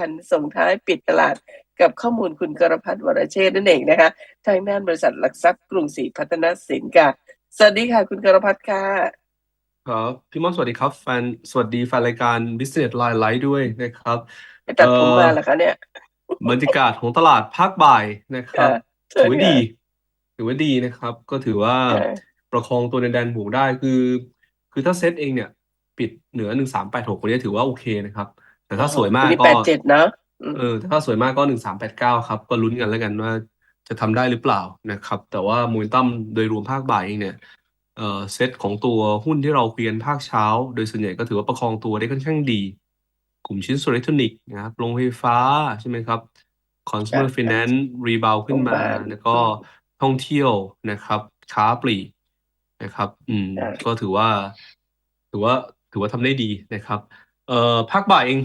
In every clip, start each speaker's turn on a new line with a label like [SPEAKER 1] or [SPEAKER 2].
[SPEAKER 1] พันส่งท้ายปิดตลาดกับข้อมูลคุณกรพัฒน์วรเชษฐ์นั่นเองนะคะทางด้านบริษัทหลักทรัพย์กรุงศรีพัฒนสินค่ะสวัสดีค่ะคุณกรพัฒน์ค่ะ
[SPEAKER 2] ครับพี่ม่อนสวัสดีครับแฟนสวัสดีแฟนรายการ Business Line Live ด้วยนะครับ
[SPEAKER 1] ไปตัด
[SPEAKER 2] เอ่
[SPEAKER 1] ผม
[SPEAKER 2] อ
[SPEAKER 1] มาเหรอคะเนี่ย
[SPEAKER 2] บรรยากาศของตลาดภาคบ่ายนะครับ
[SPEAKER 1] ค่ะเชิ
[SPEAKER 2] ถื
[SPEAKER 1] ญ
[SPEAKER 2] อว่า
[SPEAKER 1] ค่ะ
[SPEAKER 2] ดี ถือว่าดีนะครับ ก็ถือว่า
[SPEAKER 1] ค่ะ
[SPEAKER 2] ประคองตัวในแดนบวกได้คือ คือถ้าเซตเองเนี่ย ปิดเหนือหนึ่งสามแปดหกวันนี้ถือว่าโอเคนะครับ แต่ถ้าสวยมา
[SPEAKER 1] วั
[SPEAKER 2] ก
[SPEAKER 1] นนี้
[SPEAKER 2] ก็
[SPEAKER 1] แปดเจ็ดเนาะอืม
[SPEAKER 2] เออแต่ถ้าสวยมากก็หนึ่งสามแปดเก้าครับ ก็ลุ้นกันแล้วกันว่าจะทำได้หรือเปล่านะครับ แต่ว่าโมเมนตัมโดยรวมภาคบ่ายเองเนี่ยเอ่อเซตของตัวหุ้นที่เราคุยกันภาคเช้า โดยส่วนใหญ่ก็ถือว่าประคองตัวได้ค่อนข้างดี กลุ่มชิ้นส่วนอิเล็กทรอนิกส์นะครับโรงไฟฟ้าใช่ไหมครับ consumer
[SPEAKER 1] ค่ะ
[SPEAKER 2] finance รีบาว
[SPEAKER 1] โร
[SPEAKER 2] ขึ้น
[SPEAKER 1] งพยา
[SPEAKER 2] มา
[SPEAKER 1] บาล
[SPEAKER 2] แล้วก็
[SPEAKER 1] อืม
[SPEAKER 2] ท่องเที่ยวนะครับ ค้าปลีกนะครับ อืม
[SPEAKER 1] ค่ะ
[SPEAKER 2] ก็ถือว่า ถือว่าถือว่าทำได้ดีนะครับ เอ่อภาคบ่ายเอง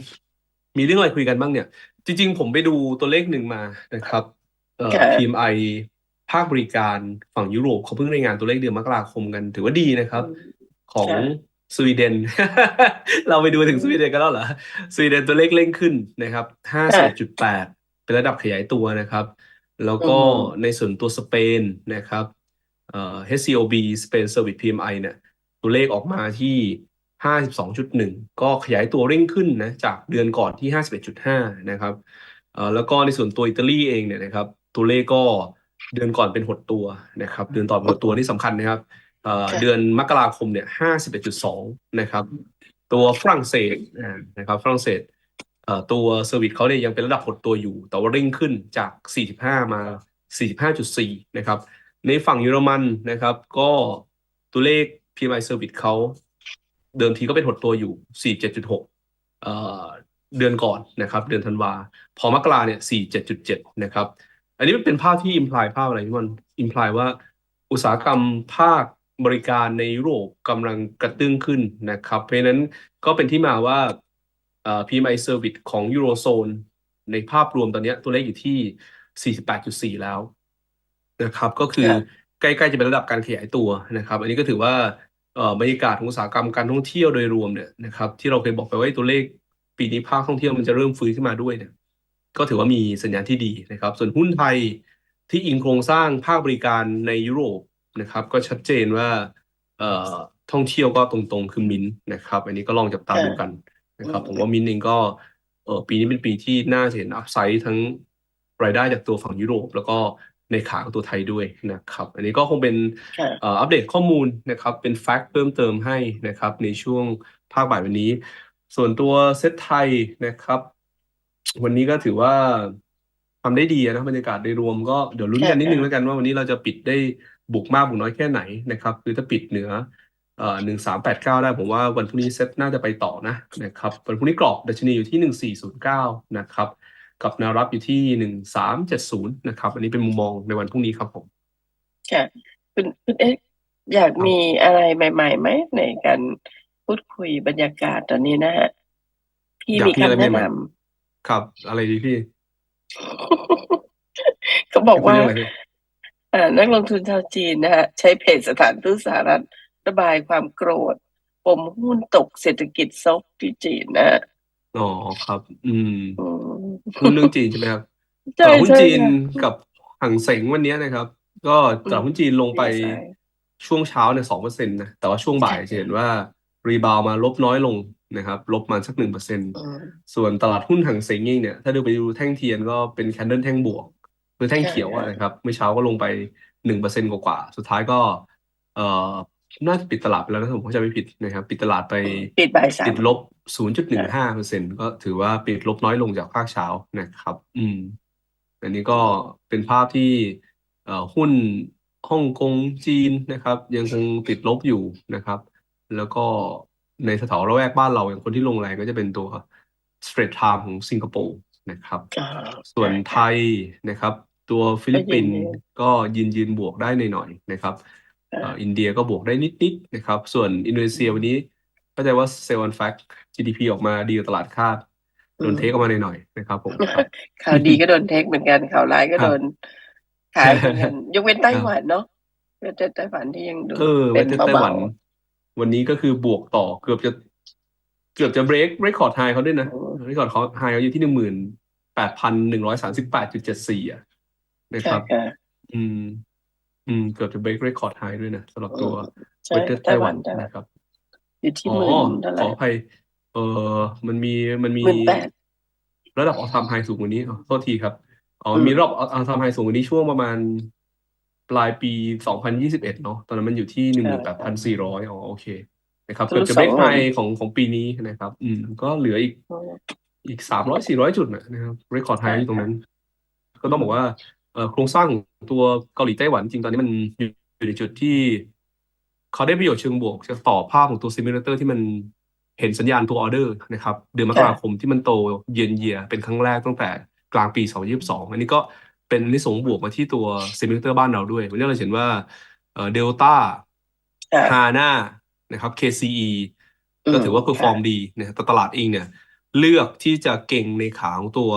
[SPEAKER 2] มีเรื่องอะไรคุยกันบ้างเนี่ย จริง ๆ ผมไปดูตัวเลขหนึ่งมานะครับเอ่อ
[SPEAKER 1] ค่ะ
[SPEAKER 2] PMI ภาคบริการฝั่งยุโรปเขาเพิ่งรายงานตัวเลขเดือนมกราคมกัน ถือว่าดีนะค
[SPEAKER 1] อื
[SPEAKER 2] รับ
[SPEAKER 1] ม
[SPEAKER 2] ของ
[SPEAKER 1] ค่ะ
[SPEAKER 2] สวีเดน เราไปดู
[SPEAKER 1] อื
[SPEAKER 2] ถึงสวี
[SPEAKER 1] ม
[SPEAKER 2] เดนกันแล้วเหรอ สวีเดนตัวเลขเร่งขึ้นนะครับห้าสิบ
[SPEAKER 1] ค่ะ
[SPEAKER 2] เอ็ดจุดแปดเป็นระดับขยายตัวนะครับ แล้ว
[SPEAKER 1] อื
[SPEAKER 2] ก็
[SPEAKER 1] ม
[SPEAKER 2] ในส่วนตัวสเปนนะครับเอ่อ HCOB Spain Service PMI เนี่ยตัวเลขออกมาที่ ห้าสิบสองจุดหนึ่งก็ขยายตัวเร่งขึ้นนะจากเดือนก่อนที่ห้าสิบเอ็ดจุดห้านะครับแล้วก็ในส่วนตัวอิตาลีเองเนี่ยนะครับ ตัวเลขก็เดือนก่อนเป็นหดตัวนะครับ เดือนต่อหดตัวนี่สำคัญนะครับเดือนมกราคมเนี่ยห้าสิบเอ็ดจุดสองนะครับ ตัวฝรั่งเศสนะครับฝรั่งเศสตัวเซอร์วิสเขาเนี่ยยังเป็นระดับหดตัวอยู่ แต่ว่าเร่งขึ้นจาก 45 มา 45.4 นะครับ ในฝั่งเยอรมันนะครับ ก็ตัวเลข PMI Service เขา เดิมทีก็เป็นหดตัวอยู่ 47.6เอ่อเดือนก่อนนะครับ เดือนธันวา พอมกราเนี่ย 47.7 นะครับ อันนี้มันเป็นภาพที่ imply ภาพอะไรที่มัน imply ว่าอุตสาหกรรมภาคบริการในยุโรปกำลังกระตึ้งขึ้นนะครับ เพราะฉะนั้นก็เป็นที่มาว่าเอ่อ PMI Service ของยูโรโซนในภาพรวมตอนเนี้ยตัวเลขอยู่ที่ 48.4 แล้วนะครับ ก็คือ
[SPEAKER 1] ค่ะ
[SPEAKER 2] ใกล้ ๆ จะเป็นระดับการขยายตัวนะครับ อันนี้ก็ถือว่าเอ่อ บรรยากาศของอุตสาหกรรมการท่องเที่ยวโดยรวมเนี่ยนะครับที่เราเคยบอกไปว่าตัวเลขปีนี้ภาคท่องเที่ยวมันจะเริ่มฟื้นขึ้นมาด้วยเนี่ยก็ถือว่ามีสัญญาณที่ดีนะครับ ส่วนหุ้นไทยที่อิงโครงสร้างภาคบริการในยุโรปนะครับ ก็ชัดเจนว่าเอ่อท่องเที่ยวก็ตรงๆคือมินท์นะครับ อันนี้ก็ลองจับตา
[SPEAKER 1] ค่ะ
[SPEAKER 2] ดูกันนะครับ
[SPEAKER 1] อื
[SPEAKER 2] ผมมว่ามินท์เองก็เออปีนี้เป็นปีที่น่าจะเห็นอัพไซด์ทั้งรายได้จากตัวฝั่งยุโรป แล้วก็ ในขาของตัวไทยด้วยนะครับ อันนี้ก็คงเป็น
[SPEAKER 1] ค่ะ
[SPEAKER 2] เอ่ออัปเดตข้อมูลนะครับ เป็นแฟกต์เพิ่มเติมให้นะครับ ในช่วงภาคบ่ายวันนี้ ส่วนตัวเซ็ตไทยนะครับ วันนี้ก็ถือว่าทำได้ดีนะบรรยากาศโดยรวมก็เดี๋ยวลุ้น
[SPEAKER 1] ค่ะ
[SPEAKER 2] กันนิดนึง
[SPEAKER 1] ค่ะ
[SPEAKER 2] แล้วกันว่าวันนี้เราจะปิดได้บุกมากบุกน้อยแค่ไหนนะครับ คือถ้าปิดเหนือเอ่อหนึ่งสามแปดเก้าได้ผมว่าวันพรุ่งนี้เซ็ตน่าจะไปต่อนะนะครับวันพรุ่งนี้กรอบดัชนีอยู่ที่หนึ่งสี่ศูนย์เก้านะครับ กับแนวรับอยู่ที่หนึ่งสามเจ็ดศูนย์นะครับ อันนี้เป็นมุมมองในวันพรุ่งนี้ครับผม
[SPEAKER 1] ค่ะคุณคุณเอ๊ะอยาก
[SPEAKER 2] ครับ
[SPEAKER 1] มีอะไรใหม่ๆไหมในการพูดคุยบรรยากาศตอนนี้นะฮะพี่
[SPEAKER 2] อยาก
[SPEAKER 1] มี
[SPEAKER 2] มีอะไร
[SPEAKER 1] คำแนะ
[SPEAKER 2] ใหม่
[SPEAKER 1] น
[SPEAKER 2] ๆครับ อะไรดีพี่ำ
[SPEAKER 1] เขาบอก
[SPEAKER 2] อยากคุย
[SPEAKER 1] ว่า
[SPEAKER 2] เรื่องอะไรพี่
[SPEAKER 1] เอ่อนักลงทุนชาวจีนนะฮะใช้เพจสถานทูตสหรัฐระบายความโกรธปมหุ้นตกเศรษฐกิจซบที่จีนนะฮะ
[SPEAKER 2] อ๋อ ครับ อืม
[SPEAKER 1] อืม
[SPEAKER 2] หุ้นเรื่องจีนใช่ไหมครับต
[SPEAKER 1] ใช่
[SPEAKER 2] ลาดหุ้น
[SPEAKER 1] ใช่
[SPEAKER 2] จีน
[SPEAKER 1] ค่ะ
[SPEAKER 2] กับห่างเส็งวันนี้นะครับ ก็
[SPEAKER 1] อื
[SPEAKER 2] ตลาด
[SPEAKER 1] ม
[SPEAKER 2] หุ้นจีนลงไป
[SPEAKER 1] ดีไซน์
[SPEAKER 2] ช่วงเช้าเนี่ยสองเปอร์เซ็นต์นะแต่ว่าช่วงบ่ายจะเห็นว่า รีบาวมาลบน้อยลงนะครับ ลบมาสักหนึ่งเปอร์เซ็นต์
[SPEAKER 1] อืม
[SPEAKER 2] ส่วนตลาดหุ้นห่างเส็งเองเนี่ย ถ้าดูไปดูแท่งเทียนก็เป็นแคนเดิลแท่งบวก คือแท่ง
[SPEAKER 1] ใช่
[SPEAKER 2] เขียวอะ
[SPEAKER 1] ค่ะ
[SPEAKER 2] นะครับเมื่อเช้าก็ลงไปหนึ่งเปอร์เซ็นต์กว่าๆสุดท้ายก็ เอ่อ น่าจะปิดตลาดไปแล้วนะถ้าผมเข้าใจไม่ผิดนะครับ ปิดตลาดไป
[SPEAKER 1] อืมปิดบ่ายสา
[SPEAKER 2] ติ
[SPEAKER 1] ม
[SPEAKER 2] ดลบ 0.15เปอร์เซ็นต์ก็ถือว่าปิดลบน้อยลงจากภาคเช้านะครับ อืม อันนี้ก็เป็นภาพที่เอ่อหุ้นฮ่องกงจีนนะครับ ยังคงติดลบอยู่นะครับ แล้วก็ในแถวๆละแวกบ้านเราอย่างคนที่ลงแรงก็จะเป็นตัว Straits Times ของสิงคโปร์นะครับ
[SPEAKER 1] อ่า
[SPEAKER 2] ส่วน
[SPEAKER 1] ค่ะ
[SPEAKER 2] ไทยนะครับ ตัวฟิลิปปินส์ก็ยืนยืนบวกได้หน่อยๆนะครับ
[SPEAKER 1] ค่ะ
[SPEAKER 2] เอ่ออินเดียก็บวกได้นิดๆนะครับ ส่วนอินโดนีเซียวันนี้เข้าใจว่าเซลล์ fact GDP ออกมาดีกว่าตลาดคาดโดนเทคออกมาหน่อยๆนะครับผมครับ
[SPEAKER 1] ข่าวดีก็โดนเทคเหมือนกันข่าวร้ายก็
[SPEAKER 2] ครั
[SPEAKER 1] โด
[SPEAKER 2] บ
[SPEAKER 1] นขายเหมือนกันยกเว้นไต้
[SPEAKER 2] ครับ
[SPEAKER 1] หวันเนาะยกเว้นไต้หวันที่ยังดู
[SPEAKER 2] เออ
[SPEAKER 1] เป็
[SPEAKER 2] เวนเจนไต้ห
[SPEAKER 1] เบา
[SPEAKER 2] วัน วันนี้ก็คือบวกต่อเกือบจะ เกือบจะ break record high เขาด้วยนะ
[SPEAKER 1] โอ้
[SPEAKER 2] record high เขาอยู่ที่หนึ่งหมื่นแปดพันหนึ่งร้อยสามสิบแปดจุดเจ็ดสี่อะนะค
[SPEAKER 1] ค่ะ
[SPEAKER 2] รับ
[SPEAKER 1] ค่ะ
[SPEAKER 2] อืม อืม เกือบจะ break record high ด้วยนะสำหรับ
[SPEAKER 1] อื
[SPEAKER 2] ตัว
[SPEAKER 1] มใช่
[SPEAKER 2] เวทเทอร์
[SPEAKER 1] ไต้
[SPEAKER 2] ไต้
[SPEAKER 1] ห
[SPEAKER 2] ห
[SPEAKER 1] วั
[SPEAKER 2] วันน
[SPEAKER 1] ไต้หวัน
[SPEAKER 2] นะครับ
[SPEAKER 1] อยู่ที่
[SPEAKER 2] อ๋อ
[SPEAKER 1] หมื่นเท่าไห
[SPEAKER 2] ข
[SPEAKER 1] ร่
[SPEAKER 2] ออภัย เออมันมีมันมี
[SPEAKER 1] หมื่นแปด
[SPEAKER 2] ระดับออทามไฮสูงกว่านี้อ๋อโทษทีครับ อ๋อ
[SPEAKER 1] อืม
[SPEAKER 2] มีรอบออทามไฮสูงกว่านี้ช่วงประมาณปลายปี2021เนาะตอนนั้นมันอยู่ที่
[SPEAKER 1] ใช่
[SPEAKER 2] 18,400อ๋อโอเค นะครับ
[SPEAKER 1] ทะลุ
[SPEAKER 2] เกือบจะ
[SPEAKER 1] สอ
[SPEAKER 2] break
[SPEAKER 1] งหมื่น
[SPEAKER 2] high ของของปีนี้นะครับ อืม ก็เหลืออีก
[SPEAKER 1] อืม
[SPEAKER 2] อีก300 400จุดนะนะครับ record
[SPEAKER 1] ใช่
[SPEAKER 2] high อยู่ตรง
[SPEAKER 1] ค่ะ
[SPEAKER 2] นั้น ก็ต้องบอกว่าเอ่อ โครงสร้างของตัวเกาหลีไต้หวันจริงตอนนี้มันอยู่อยู่ในจุดที่เขาได้ประโยชน์เชิงบวกจากต่อภาพของตัวซิมิเลเตอร์ที่มันเห็นสัญญาณตัวออเดอร์นะครับ เดือนมกราคมที่มันโตเย็นเยียเป็นครั้งแรกตั้งแต่กลางปี 2022 อันนี้ก็เป็นนิสงส์บวกมาที่ตัวซิมิเลเตอร์บ้านเราด้วยวันนี้เราเห็นว่าเอ่อเดลต้า
[SPEAKER 1] ค่ะ
[SPEAKER 2] ฮาน่านะครับ KCE
[SPEAKER 1] อืม
[SPEAKER 2] ก็ถือว่าเพอร์ฟอร์ม
[SPEAKER 1] ค่ะ
[SPEAKER 2] ดีนะครับแต่ตลาดเองเนี่ย เลือกที่จะเก่งในขาของตัว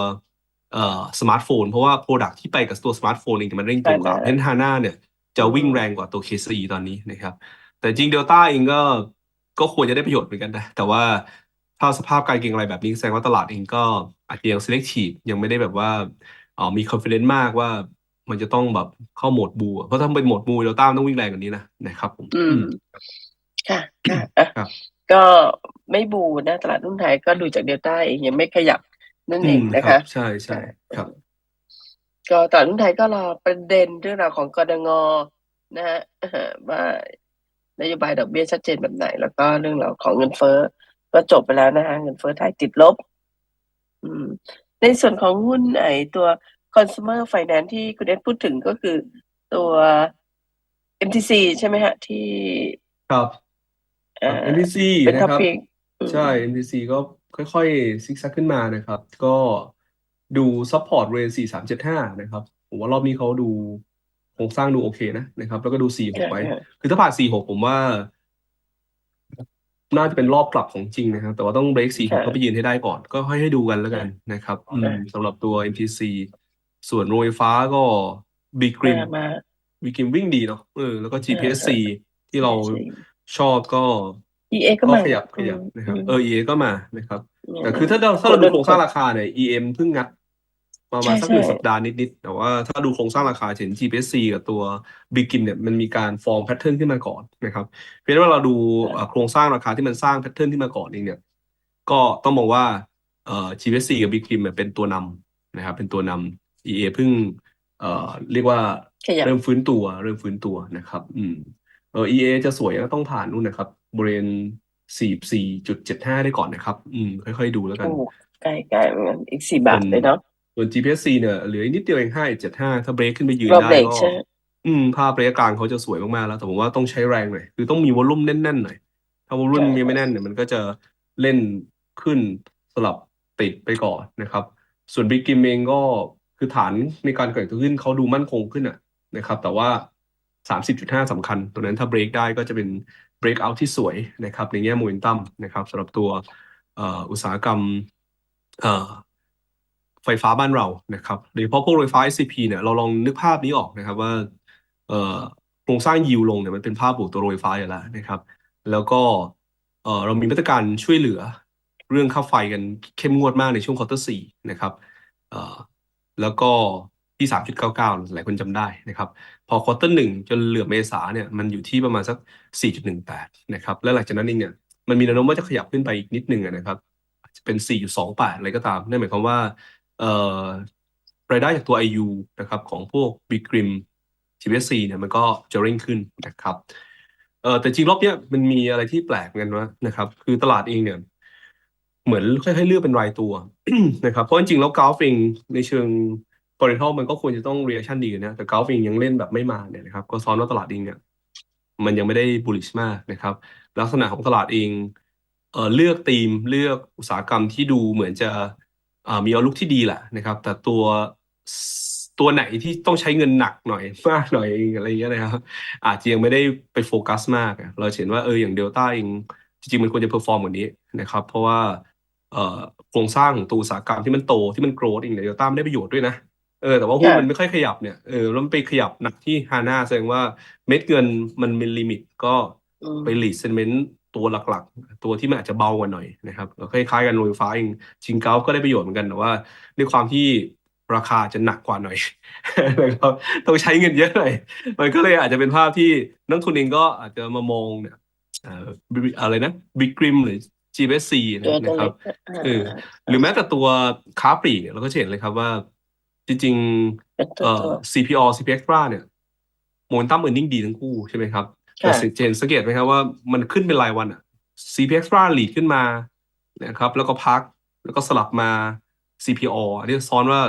[SPEAKER 2] เอ่อสมาร์ทโฟน เพราะว่าโปรดักที่ไปกับตัวสมาร์ทโฟนเองเนี่ยมันเร่งตัวกว่าเพราะฉะนั้นฮาน่าเนี่ยจะวิ่งแรงกว่าตัว KCE ตอนนี้นะครับ แต่จริงเดลต้าเองก็ก็ควรจะได้ประโยชน์เหมือนกันนะ แต่ว่าถ้าสภาพการเก็งอะไรแบบนี้แสดงว่าตลาดเองก็อาจจะยัง selective ยังไม่ได้แบบว่าเอ่อมี confidence มากว่ามันจะต้องแบบเข้าโหมดบูอะเพราะถ้าเป็นโหมดบูเดลต้ามันต้องวิ่งแรงกว่านี้นะนะครับผม
[SPEAKER 1] อื
[SPEAKER 2] อื
[SPEAKER 1] ม
[SPEAKER 2] ม
[SPEAKER 1] ค่ะค่ะอะ
[SPEAKER 2] ครับ
[SPEAKER 1] ก็ไม่บูนะตลาดหุ้นไทยก็ดูจากเดลต้าเองยังไม่ขยับ นั่น
[SPEAKER 2] อื
[SPEAKER 1] เอง
[SPEAKER 2] ม
[SPEAKER 1] นะ
[SPEAKER 2] ครั
[SPEAKER 1] คะ
[SPEAKER 2] บใช่ใช่ครับ
[SPEAKER 1] ก็ตลาดหุ้นไทยก็รอประเด็นเรื่องราวของกดงนะฮะเอ่อว่านโยบายดอกเบี้ยชัดเจนแบบไหน แล้วก็เรื่องราวของเงินเฟ้อก็จบไปแล้วนะฮะเงินเฟ้อไทยติดลบ อืม ในส่วนของหุ้นไอ้ตัว consumer finance ที่คุณเอสพูดถึงก็คือตัว MTC ใช่ไหมฮะ ที่
[SPEAKER 2] ครับ
[SPEAKER 1] เอ่อ
[SPEAKER 2] MTC
[SPEAKER 1] เป็น
[SPEAKER 2] นะ
[SPEAKER 1] ท็อ
[SPEAKER 2] ครับ
[SPEAKER 1] ปิก
[SPEAKER 2] ใช่ MTC ก็ ค่อยๆซิกแซกขึ้นมานะครับ ก็ดูซัพพอร์ตเรนสี่สามเจ็ดห้านะครับ ผมว่ารอบนี้เขาดูโครงสร้างดูโอเคนะนะครับ แล้วก็ดูสี่หกไว้ คือถ้าผ่านสี่หกผมว่า น่าจะเป็นรอบกลับของจริงนะครับ แต่ว่าต้องเบรกสี่หก
[SPEAKER 1] ค่ะ
[SPEAKER 2] ก็ไปยืนให้ได้ก่อน ก็ค่อยให้ดูกันแล้วกันนะครับอืม
[SPEAKER 1] ค่ะ
[SPEAKER 2] สำหรับตัว MTC ส่วนโรงไฟฟ้าก็บีกริม
[SPEAKER 1] มามา
[SPEAKER 2] บีกริมวิ่งดีเนาะเออแล้วก็ GPSC ที่เรา
[SPEAKER 1] GPSC
[SPEAKER 2] ชอบก็
[SPEAKER 1] EA ก็
[SPEAKER 2] ก็
[SPEAKER 1] มา
[SPEAKER 2] ขยับขยับนะครับ
[SPEAKER 1] อืม
[SPEAKER 2] เออ EA ก็มานะครับ
[SPEAKER 1] เนี่ย
[SPEAKER 2] แต่คือถ้าเราถ้าเราดูโครงสร้างราคาเนี่ย EM เพิ่งงัดประมาณ
[SPEAKER 1] ใช่
[SPEAKER 2] สักหนึ่ง
[SPEAKER 1] ใช่
[SPEAKER 2] สัปดาห์นิดๆแต่ว่าถ้าดูโครงสร้างราคาจะเห็น GPSC กับตัว Begin เนี่ยมันมีการฟอร์มแพทเทิร์นขึ้นมาก่อนนะครับเพียงแต่ว่าเราดูเอ่อโครงสร้างราคาที่มันสร้างแพทเทิร์นขึ้นมาก่อนเองเนี่ยก็ต้องมองว่าเอ่อ GPSC กับ Begin เนี่ยเป็นตัวนำนะครับเป็นตัวนำ EA เพิ่งเอ่อเรียกว่า
[SPEAKER 1] ขยับ
[SPEAKER 2] เริ่มฟื้นตัวเริ่มฟื้นตัวนะครับ อืมเออ EA จะสวยก็ต้องผ่านนู่นนะครับ บริเวณสี่สี่จุดเจ็ดห้าได้ก่อนนะครับ อืม ค่อยๆดูแล้วกัน
[SPEAKER 1] โอ้ใกล้ใกล้เหมือนกันอีกสี่บาทเลยเนาะ
[SPEAKER 2] ส่วน GPSC เนี่ยเหลืออีกนิดเดียวเองห้าเจ็ดห้าถ้าเบรกขึ้นไปยืน
[SPEAKER 1] รอบ
[SPEAKER 2] ได้
[SPEAKER 1] เบรก
[SPEAKER 2] ก็
[SPEAKER 1] ใช่ไหม
[SPEAKER 2] อืม ภาพระยะกลางเขาจะสวยมากๆแล้ว แต่ผมว่าต้องใช้แรงหน่อย คือต้องมีวอลลุ่มแน่นๆหน่อย ถ้าวอลลุ่ม
[SPEAKER 1] ใช่
[SPEAKER 2] ยังไม่แน่นเนี่ยมันก็จะเล่นขึ้นสลับติดไปก่อนนะครับ ส่วนบิ๊กกิมเองก็คือฐานในการเกิดตัวขึ้นเขาดูมั่นคงขึ้นอะนะครับ แต่ว่า 30.5 สำคัญ ตัวนั้นถ้าเบรกได้ก็จะเป็นเบรกเอาที่สวยนะครับในแง่โมเมนตัมนะครับสำหรับตัวอุตสาหกรรมไฟฟ้าบ้านเรานะครับโดยเฉพาะพวกโรงไฟฟ้า SCP เนี่ยเราลองนึกภาพนี้ออกนะครับว่าโครงสร้างยิวลงเนี่ยมันเป็นภาพบวกตัวโรงไฟฟ้าอยู่แล้วนะครับ แล้วก็เรามีมาตรการช่วยเหลือเรื่องค่าไฟกันเข้มงวดมากในช่วงควอเตอร์สี่นะครับแล้วก็ ที่สามจุดเก้าเก้าหลายคนจำได้นะครับ พอควอเตอร์หนึ่งจนเหลือเมษาเนี่ยมันอยู่ที่ประมาณสัก 4.18 นะครับ แล้วหลังจากนั้นเองเนี่ยมันมีแนวโน้มว่าจะขยับขึ้นไปอีกนิดนึงนะครับจะเป็น 4.28 อะไรก็ตาม นั่นหมายความว่าเอ่อรายได้จากตัว IU นะครับของพวก Big Grim GBSC เนี่ยมันก็จะเร่งขึ้นนะครับเอ่อแต่จริงรอบเนี้ยมันมีอะไรที่แปลกเหมือนกันวะนะครับ คือตลาดเองเนี่ยเหมือนค่อยๆเลือกเป็นรายตัวนะครับ เพราะจริงๆแล้วกราฟเองในเชิง ฟอเรนทัลมันก็ควรจะต้อง reaction ดีนะแต่กราฟเองยังเล่นแบบไม่มาเนี่ยนะครับก็ซ้อนว่าตลาดเองเนี่ยมันยังไม่ได้ bullish มากนะครับ ลักษณะของตลาดเองเออเลือกธีมเลือกอุตสาหกรรมที่ดูเหมือนจะมีเอาลุกที่ดีแหละนะครับ แต่ตัวตัวไหนที่ต้องใช้เงินหนักหน่อยมากหน่อยอะไรอย่างเงี้ยนะครับ อาจจะยังไม่ได้ไปโฟกัสมาก เราเห็นว่าเอออย่างเดลต้าเองจริงๆมันควรจะเพอร์ฟอร์มกว่านี้นะครับ เพราะว่าโครงสร้างของตัวอุตสาหกรรมที่มันโตที่มันโกรธเองเนี่ยเดลต้าไม่ได้ประโยชน์ด้วยนะ เออแต่ว่าหุ้น
[SPEAKER 1] ค่ะ
[SPEAKER 2] มันไม่ค่อยขยับเนี่ยเออแล้วมันไปขยับหนักที่ฮาน่าแสดงว่าเม็ดเงินมันมีลิมิตก็
[SPEAKER 1] อืม
[SPEAKER 2] ไปหลีดเซนเมนต์ตัวหลักๆ ตัวที่มันอาจจะเบากว่าหน่อยนะครับแล้วคล้ายๆกันโรงไฟฟ้าเองชิงเกาก็ได้ประโยชน์เหมือนกันแต่ว่าด้วยความที่ราคาจะหนักกว่าหน่อยนะครับต้องใช้เงินเยอะหน่อยมันก็เลยอาจจะเป็นภาพที่นักทุนเองก็อาจจะมามองเนี่ยเอ่ออะไรนะบิ๊กริมหรือ GBSC
[SPEAKER 1] ตัวตัว
[SPEAKER 2] นะครับ
[SPEAKER 1] เล็กอ่า
[SPEAKER 2] เออหรือแม้แต่ตัวค้าปลีกเราก็จะเห็นเลยครับว่า จริง
[SPEAKER 1] เป็น
[SPEAKER 2] ๆ
[SPEAKER 1] ตัว
[SPEAKER 2] เอ่อ
[SPEAKER 1] ตัว
[SPEAKER 2] CPO CPXtra เนี่ยโมเมนตัมเออร์เน็งดีทั้งคู่ใช่ไหมครับ แต่
[SPEAKER 1] ค่ะ
[SPEAKER 2] สังเกตสังเกตไหมครับว่ามันขึ้นเป็นรายวันอะ CPXtra ลีดขึ้นมานะครับแล้วก็พักแล้วก็สลับมา CPO อันนี้ซ้อนว่า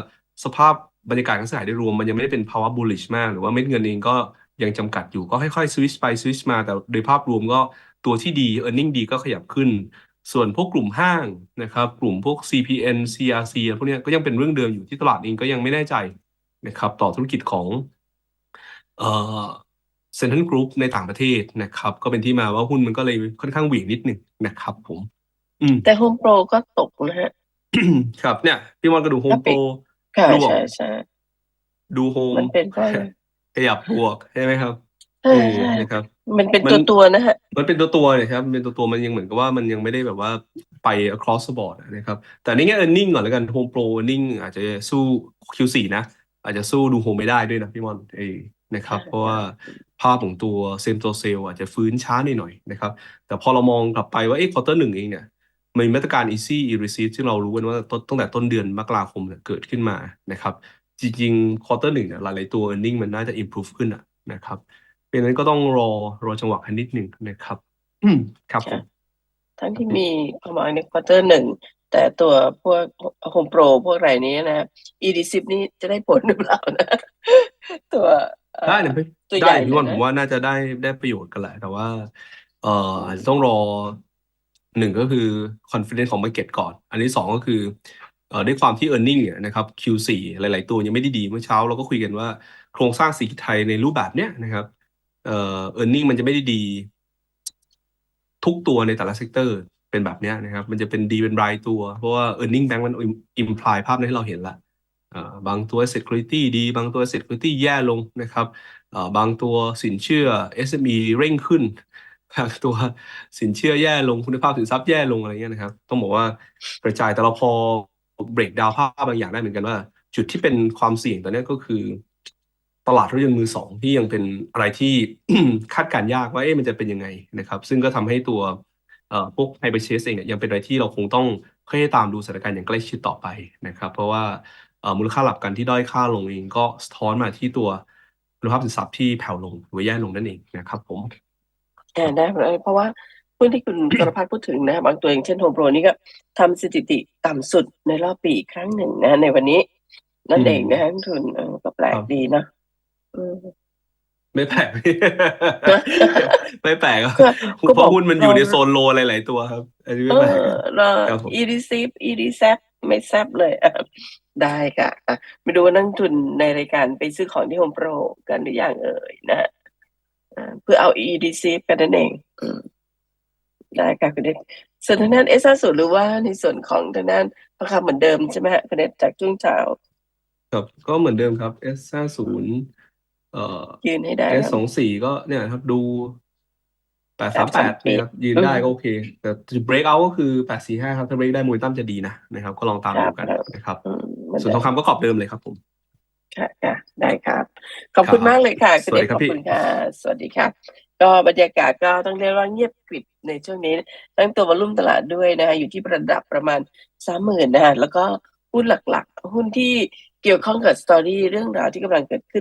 [SPEAKER 2] สภาพบรรยากาศการซื้อขายโดยรวมมันยังไม่ได้เป็นภาวะ bullish มาก หรือว่าเม็ดเงินเองก็ยังจำกัดอยู่ก็ค่อยๆ switch ไป switch มาแต่โดยภาพรวมก็ตัวที่ดี earning ดีก็ขยับขึ้น ส่วนพวกกลุ่มห้างนะครับ กลุ่มพวก CPN CRC อะไรพวกเนี้ยก็ยังเป็นเรื่องเดิมอยู่ที่ตลาดเองก็ยังไม่แน่ใจนะครับต่อธุรกิจของเอ่อเซ็นทรัลกรุ๊ปในต่างประเทศนะครับ ก็เป็นที่มาว่าหุ้นมันก็เลยค่อนข้างเหวี่ยงนิดหนึ่งนะครับผมอืม
[SPEAKER 1] แต่โฮมโปรก็ตกนะฮะ
[SPEAKER 2] ครับเนี่ย พี่มอนก็ดูโฮมโปร
[SPEAKER 1] ค่ะ
[SPEAKER 2] รวม
[SPEAKER 1] ใช่ใช่
[SPEAKER 2] ดูโฮม
[SPEAKER 1] มันเป็นเพราะอะไร
[SPEAKER 2] ขยับบวกใช่ไหมครับ
[SPEAKER 1] ใช่
[SPEAKER 2] เออ
[SPEAKER 1] ใช่
[SPEAKER 2] นะครับ
[SPEAKER 1] มันเป็น
[SPEAKER 2] มั
[SPEAKER 1] ตัวนตัวๆนะฮะ
[SPEAKER 2] มันเป็นตัวตัวๆเนี่ยครับมันเป็นตัวตัวๆมันยังเหมือนกับว่ามันยังไม่ได้แบบว่าไป across the board อะนะครับ แต่ในแง่ earning ก่อนแล้วกัน Home Pro earning อาจจะสู้ Q4 นะ อาจจะสู้ดูโฮมไม่ได้ด้วยนะพี่มอนเออนะครับ
[SPEAKER 1] ใช่
[SPEAKER 2] เพราะว่าภาพของตัวเซมโตเซลอาจจะฟื้นช้าหน่อยๆนะครับ แต่พอเรามองกลับไปว่าเอ๊ะควอเตอร์หนึ่งเองเนี่ย มันมีมาตรการ easy e-receipt ที่เรารู้กันว่าต้นตั้งแต่ต้นเดือนมกราคมเนี่ยเกิดขึ้นมานะครับ จริงๆควอเตอร์หนึ่งเนี่ยหลายๆตัว earning มันน่าจะ improve ขึ้นอะนะครับ เพราะฉะนั้นก็ต้องรอรอจังหวะกันนิดหนึ่งนะครับ อืมครับผม
[SPEAKER 1] ทั้งที่มีความหมายในควอเตอร์หนึ่งแต่ตัวพวกโฮมโปรพวกอะไรนี้นะ ED10 นี่จะได้ผลหรือเปล่านะ ตัวเอ่อ
[SPEAKER 2] ได้เนี่ยพี่
[SPEAKER 1] ตัวให
[SPEAKER 2] ได้
[SPEAKER 1] ญ่
[SPEAKER 2] พี่วัน
[SPEAKER 1] เลยนะ
[SPEAKER 2] ผมว่าน่าจะได้ได้ประโยชน์กันแหละ แต่ว่า เอ่ออาจจะต้องรอหนึ่งก็คือ confidence ของ market ก่อน อันที่สองก็คือเอ่อด้วยความที่ earning เนี่ยนะครับ Q4 หลาย ๆ ตัวยังไม่ได้ดีเมื่อเช้า เราก็คุยกันว่าโครงสร้างเศรษฐกิจไทยในรูปแบบเนี้ยนะครับ เอ่อ earning มันจะไม่ได้ดี ทุกตัวในแต่ละเซกเตอร์เป็นแบบเนี้ยนะครับ มันจะเป็นดีเป็นรายตัว เพราะว่า earning bank มัน imply ภาพนั้นให้เราเห็นละบางตัว asset quality ดี บางตัว asset quality แย่ลงนะครับบางตัวสินเชื่อ SME เร่งขึ้นบางตัวสินเชื่อแย่ลงคุณภาพสินทรัพย์แย่ลงอะไรเงี้ยนะครับ ต้องบอกว่ากระจายแต่เราพอ break down ภาพบางอย่างได้เหมือนกันว่า จุดที่เป็นความเสี่ยงตอนนี้ก็คือ ตลาดรถยนต์มือสองที่ยังเป็นอะไรที่ คาดการยากว่าเอ๊ะมันจะเป็นยังไงนะครับ ซึ่งก็ทำให้ตัวพวกไฮเปอร์เชสเองเนี่ยยังเป็นอะไรที่เราคงต้องค่อยๆตามดูสถานการณ์อย่างใกล้ชิดต่อไปนะครับ เพราะว่ามูลค่าหลักการที่ด้อยค่าลงเองก็สะท้อนมาที่ตัวคุณภาพสินทรัพย์ที่แผ่วลงหรือว่าแย่ลงนั่นเองนะครับผม
[SPEAKER 1] อ่าได้เพราะว่าหุ้นที่คุณกรพัฒน์พูดถึงนะบางตัวอย่างเช่นโฮมโปรนี่ก็ทำสถิติต่ำสุดในรอบปีครั้งหนึ่งนะในวันนี้ นั่นเองนะทุนก็แปลกดีนะ อืม
[SPEAKER 2] ไม่แปลก ไม่แปลกครับ
[SPEAKER 1] ก็ก็
[SPEAKER 2] เพ
[SPEAKER 1] บอก
[SPEAKER 2] ราะหุ้นมันอยู่ใน
[SPEAKER 1] เรา
[SPEAKER 2] โซนโลหลายๆตัวครับ อันนี้
[SPEAKER 1] เอ
[SPEAKER 2] ไม่แปลก
[SPEAKER 1] อเรา
[SPEAKER 2] ครับผม
[SPEAKER 1] EDC EDZ ไม่แซบเลยอะได้ค่ะอะมาดูว่านักทุนในรายการไปซื้อของที่โฮมโปรกันหรือยังเอ่ยนะฮะอ่าเพื่อเอา EDC กันนั่นเองอืมได้ค่ะคุณเดชส่วนทางด้านเอสสูหรือว่าในส่วนของทางด้านราคาเหมือนเดิมใช่ไหมฮะคุณเดชจากช่วงเช้า
[SPEAKER 2] ครับก็เหมือนเดิมครับ S ห้าศูนย์ เอ่อ
[SPEAKER 1] ยืนให้ได้
[SPEAKER 2] S
[SPEAKER 1] ครับ
[SPEAKER 2] สองสี่ก็เนี่ยครับดูแปดสามแปด
[SPEAKER 1] 838
[SPEAKER 2] นะครับยืนได้ก็โอเค แต่จุด break out ก็คือแปดสี่ห้าครับ ถ้า break ได้มวยตั้มจะดีนะนะครับ ก็ลองตาม
[SPEAKER 1] ครั
[SPEAKER 2] ดู
[SPEAKER 1] บ
[SPEAKER 2] กัน
[SPEAKER 1] ครับ
[SPEAKER 2] นะครับ
[SPEAKER 1] อืมเหมือน
[SPEAKER 2] ส่วน
[SPEAKER 1] เดิ
[SPEAKER 2] ท
[SPEAKER 1] ม
[SPEAKER 2] องคำก็กรอบเดิมเลยครับผม
[SPEAKER 1] ค่ะค่ะได้ครับ ขอบคุณ
[SPEAKER 2] ครับ
[SPEAKER 1] มากเลยค่ะ
[SPEAKER 2] สวัสดี
[SPEAKER 1] ณเดช
[SPEAKER 2] ครับ
[SPEAKER 1] ขอบ
[SPEAKER 2] พี่
[SPEAKER 1] คุณค่ะ สวัสดีค่ะ ก็บรรยากาศก็ต้องเรียกว่าเงียบกริบในช่วงนี้ตั้งตัววอลุ่มตลาดด้วยนะคะอยู่ที่ระดับประมาณสามหมื่นนะคะแล้วก็หุ้นหลักๆ หุ้นที่เกี่ยวข้องกับสตอรี่เรื่องราวที่กำลังเกิดขึ้น